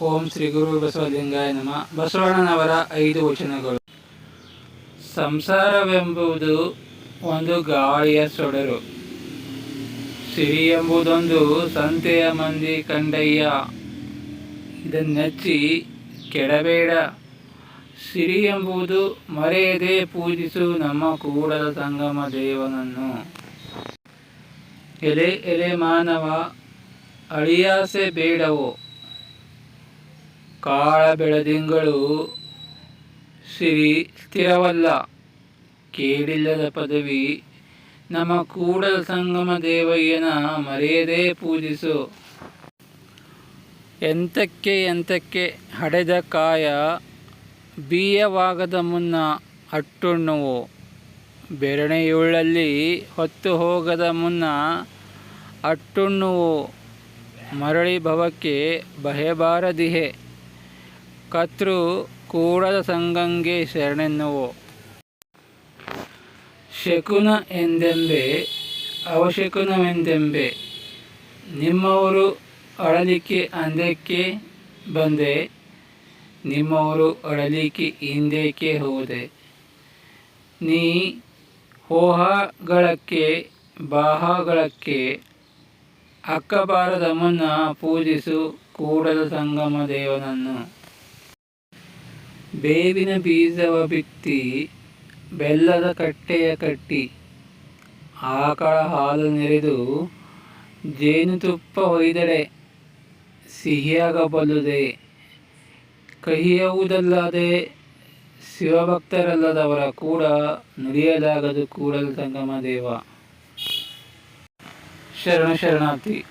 ಓಂ ಶ್ರೀ ಗುರು ಬಸವಲಿಂಗಾಯ ನಮ. ಬಸವಣ್ಣನವರ ಐದು ವಚನಗಳು. ಸಂಸಾರವೆಂಬುದು ಒಂದು ಗಾಳಿಯ ಸೊಡರು. ಸಿರಿ ಎಂಬುದೊಂದು ಸಂತೆಯ ಮಂದಿ ಕಂಡಯ್ಯ. ಇದನ್ನೆಚ್ಚಿ ಕೆಡಬೇಡ. ಸಿರಿ ಎಂಬುದು ಮರೆಯದೆ ಪೂಜಿಸು ನಮ್ಮ ಕೂಡಲ ಸಂಗಮ ದೇವನನ್ನು. ಎಲೆ ಎಲೆ ಮಾನವ, ಅಳಿಯಾಸೆ ಬೇಡವೋ? ಕಾಳ ಬೆಳದಿಂಗಳು ಸಿರಿ ಸ್ಥಿರವಲ್ಲ. ಕೇಳಿಲ್ಲದ ಪದವಿ ನಮ್ಮ ಕೂಡಲ ಸಂಗಮ ದೇವಯ್ಯನ ಮರೆಯದೇ ಪೂಜಿಸು. ಎಂತಕ್ಕೆ ಎಂತಕ್ಕೆ ಹಡೆದ ಕಾಯ ಬೀಯವಾಗದ ಮುನ್ನ ಅಟ್ಟುಣ್ಣುವು. ಬೆರಣೆಯುಳ್ಳಲ್ಲಿ ಹೊತ್ತು ಹೋಗದ ಮುನ್ನ ಅಟ್ಟುಣ್ಣುವು ಮರಳಿ ಭವಕ್ಕೆ ಬಹೆಬಾರದಿಹೆ. ಕರ್ತೃ ಕೂಡದ ಸಂಗಂಗೆ ಶರಣೆನ್ನುವು. ಶಕುನ ಎಂದೆಂಬೆ ಅವಶಕುನವೆಂದೆಂಬೆ ನಿಮ್ಮವರು ಅಳಲಿಕ್ಕೆ ಅಂದಕ್ಕೆ ಬಂದೆ, ನಿಮ್ಮವರು ಅಳಲಿಕ್ಕೆ ಹಿಂದೇಕೆ ಹೋದೆ. ನೀ ಹೋಹಗಳಕ್ಕೆ, ಬಾಹಗಳಕ್ಕೆ ಅಕ್ಕಬಾರದ ಮುನ್ನ ಪೂಜಿಸು ಕೂಡದ ಸಂಗಮ ದೇವನನ್ನು. ಬೇವಿನ ಬೀಜವ ಬಿತ್ತಿ ಬೆಲ್ಲದ ಕಟ್ಟೆಯ ಕಟ್ಟಿ ಆಕಳ ಹಾಲು ನೆರೆದು ಜೇನುತುಪ್ಪ ಹೊಯ್ದರೆ ಸಿಹಿಯಾಗಬಲ್ಲದೆ ಕಹಿಯುವುದಲ್ಲದೆ ಶಿವಭಕ್ತರಲ್ಲದವರ ಕೂಡ ನುಡಿಯಲಾಗದು ಕೂಡಲ ಸಂಗಮ ದೇವ. ಶರಣ ಶರಣಾರ್ಥಿ.